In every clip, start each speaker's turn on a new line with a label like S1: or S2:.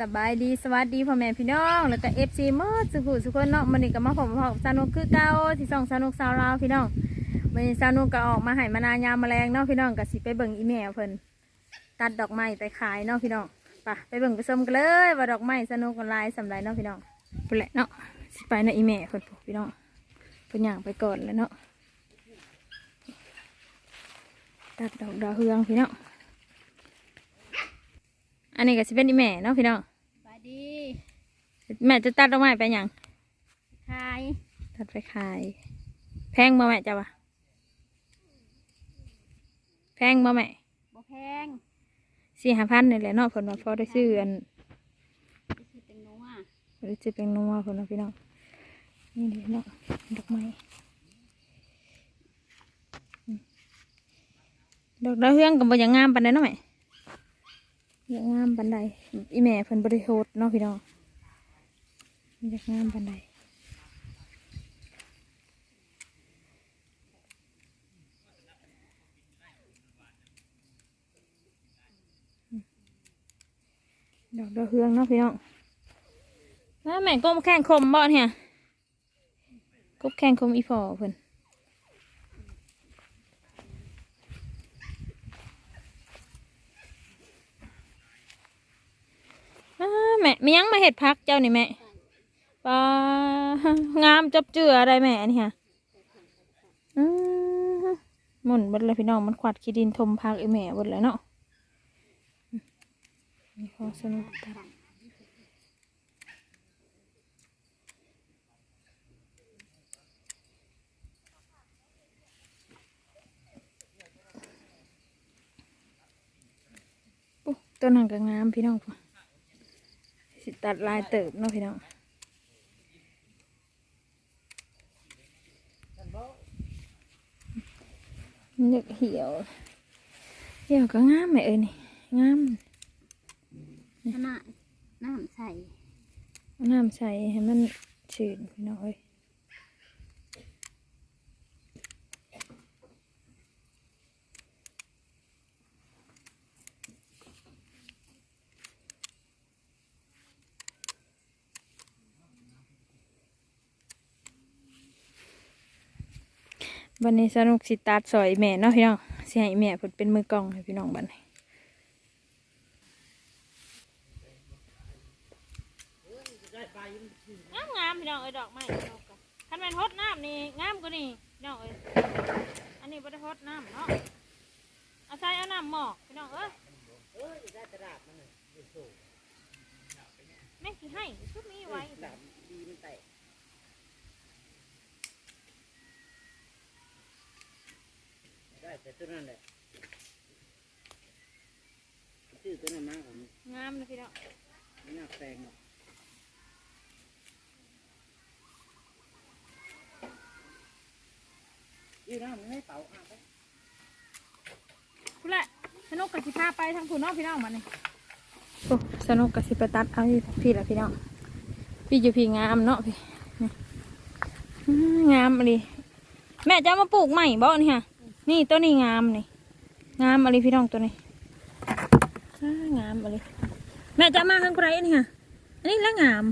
S1: สบายดีสวัสดีพ่อแม่พี่น้อง แล้วก็เอฟซีมอสุขุสุขคนเนาะมันนี่ก็มาผมพอสนุกคือเก่าที่ส่องสนุกสาวลาวพี่น้องมันนี้สนุกก็ออกมาให้มานายามแมลงเนาะพี่น้องก็สิไปเบิ่งอีแม่เพิ่นตัดดอกไม้ไปขายเนาะพี่น้องไปไปเบิ่งไปชมกันเลยว่าดอกไม้สนุกกันลายสำไรเนาะพี่น้องไปแหละเนาะสิไปเนาะอีแม่เพิ่นพู้นพี่น้องเพิ่นย่างไปก่อนเลยเนาะตัดดอกดาวเฮืองพี่น้อง อันนี้ก็สิเป็นอีแม่เนาะพี่น้อง
S2: สวัสดี
S1: แม่จะตัดดอกไม้ไปหยัง
S2: ขาย
S1: ตัดไปขาย แพงบ่แม่จ้าวะแพงบ่แม่
S2: บ่แพง
S1: สี่ห้าพันนี่แหละเนาะผลมาพอได้ซื้ออัน
S2: ไปซื้อเป็นนัว
S1: ได้ซื้อเป็นนัวผลมาพี่น้องนี่เดี๋ยวเนาะดอกไม้อืมดอกดาวเฮืองกับบ่อย่างงามปานใดเนาะแม่ อยางงามปานใดอีแม่เพิ่นบริโภคเนาะพี่น้องอยากงามปานใดดอกดาวเฮืองเนาะพี่น้องแล้วแม่ก้มแข้งคมบ่เนี่ยกบแข้งคมอีพอเพิ่นอ้า แม่ไม่ยังมาเห็ดพักเจ้านี่แม่ปลางามจับเจืออะไรแม่นี่ฮะอืมหมุนบดเลยพี่น้องมันขวัดขี้ดินทมพักไอแม่บดเลยเนาะมีของสนุกตับต้นหางก็งามพี่น้องพุ่น สิตัดลายเติบเนาะพี่น้องมันอยากเหี่ยวเหี่ยวก็งามไหมเอ้ยนี่งาม
S2: ขนาดน้ำใส่
S1: เอาน้ำใส่ให้มันชื้นพี่น้องเอ้ย วันนี้สนุกสิตัดสอยแม่เนาะพี่น้องสิให้แม่เพิ่นเป็นมือกล้องให้พี่น้องบันงามงามพี่น้องเอ้ยดอกไม้คันแมนฮดน้ำนี่งามกว่านี่พี่น้องเอ้ยอันนี้บ่ได้ฮดน้ำเนาะเอาใส่เอาน้ำหมอกพี่น้องเอ้ยแม่สิให้ชุดนี้ไว้
S3: ได้ แต่ตัวนั้นแหละชื่อตัวนั้นมาผม
S1: งามนะพี่น้อง
S3: ไม่น่าแปลงหรอกยี่น้ำมันไม่เป่าอะไป
S1: พูดแหละสนุกกับสิพาไปทางผู้น้องพี่น้องมาเนี่ยโอ้สนุกกับสิไปตัดเอาอยู่พี่ละพี่น้องพี่อยู่พี่งามเนาะพี่นี่อื้องามอะไรแม่จะเอามาปลูกใหม่บ่นี่ฮะ นี่ตัวนี้งามนี่งามอะไรพี่น้องตัวนี้งามอะไรแม่จะมาข้างไรนี่ฮะอันนี้แล้วงาม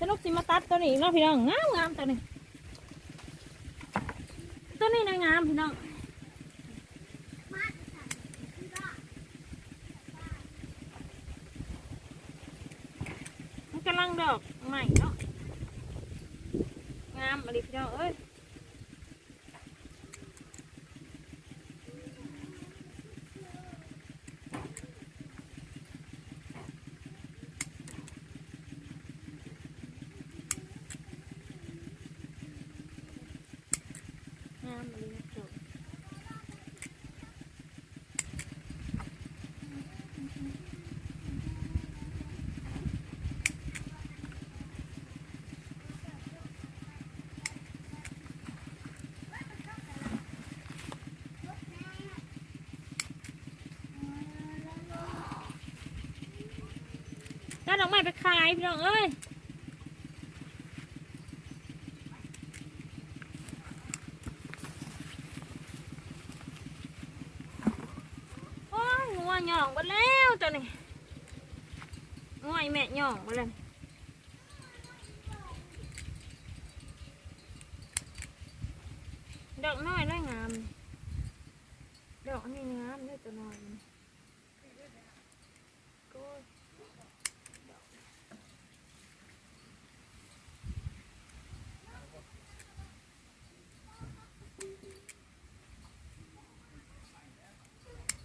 S1: สนุกสิมาตัดตัวนี้เนาะพี่น้องงามงามตัวนี้ตัวนี้นะงามพี่น้องมันกำลังดอกใหม่เนาะงามอะไรพี่น้องเอ้ยงามอะไรนะดอก ก็ดอกไม้ไปขายพี่น้องเอ้ยโอ้ยงัวหย่องหมดแล้วจ้ะนี่ง่อยแม่ย่องมาเลยดอกน้อยน้อยงาม ดอกนี้งามด้วยตัวน้อยมันโอ้ย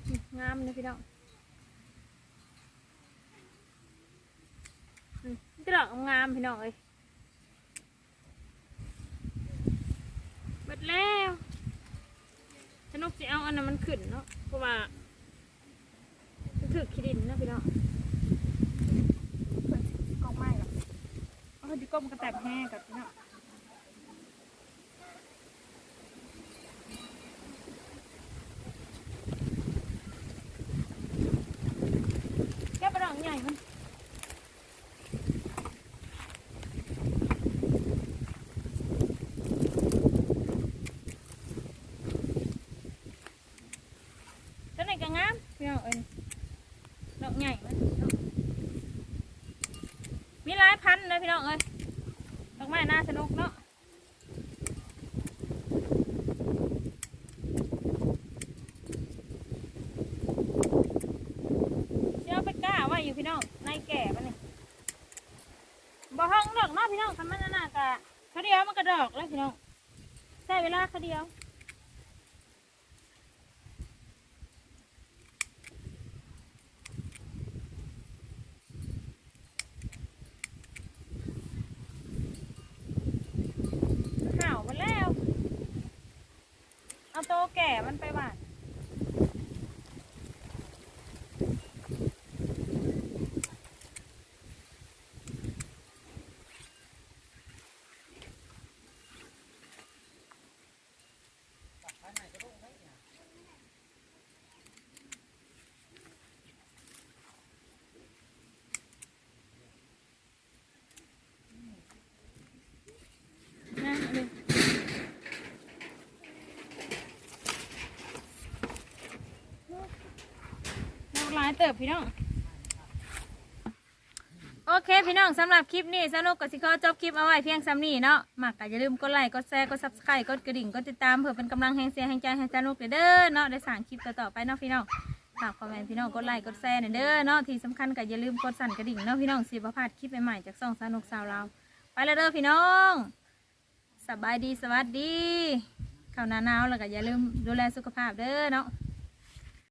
S1: นี่ งามเลยพี่น้องอืมนี่ดอกงามพี่น้องเอ้ยเบิดแล้วสนุกสิเอาอันนั้นมันขึ้นเนาะ เพราะว่าถือขี้ดินนะพี่น้องกองไม้หรอเอาดิก้มกระแตบแห้งกับพี่น้องแก้ปลาดองใหญ่มัน ตัวไหนก็งาม พี่น้องเอ้ยดอกใหญ่มันเนาะมีหลายพันเลยพี่น้องเอ้ยดอกไม้น่าสนุกเนาะเชื่อไปกล้าว่าอยู่พี่น้องนายแก่ปะนี่บ่ห้องดอกเนาะพี่น้องคันมันน่ากะเขาเดียวมันกระดอกแล้วพี่น้องใช้เวลาเขาเดียว ห่าวมันแล้ว เอาโต แก่มันไปหวานนะเอาเลย เรา หลายเติบพี่น้อง โอเคพี่น้องสำหรับคลิปนี้สนุกกับสิขอจบคลิปเอาไว้เพียงซ้ำนี้เนาะมักก็อย่าลืมกดไลค์กดแชร์กดซับสไครต์กดกระดิ่งกดติดตามเพื่อเป็นกำลังแห่งเสียงแห่งใจให้สนุกเด้อเนาะได้สั่งคลิปต่อๆไปเนาะพี่น้องฝากคอมเมนต์พี่น้องกดไลค์กดแชร์เด้อเนาะที่สำคัญก็อย่าลืมกดสั่นกระดิ่งเนาะพี่น้องสิบพลาดคลิปใหม่ๆจากซ่องสนุกสาวเราไปแล้วเด้อพี่น้องสบายดีสวัสดีเข้าวหนาหนาวแล้วก็อย่าลืมดูแลสุขภาพเด้อเนาะ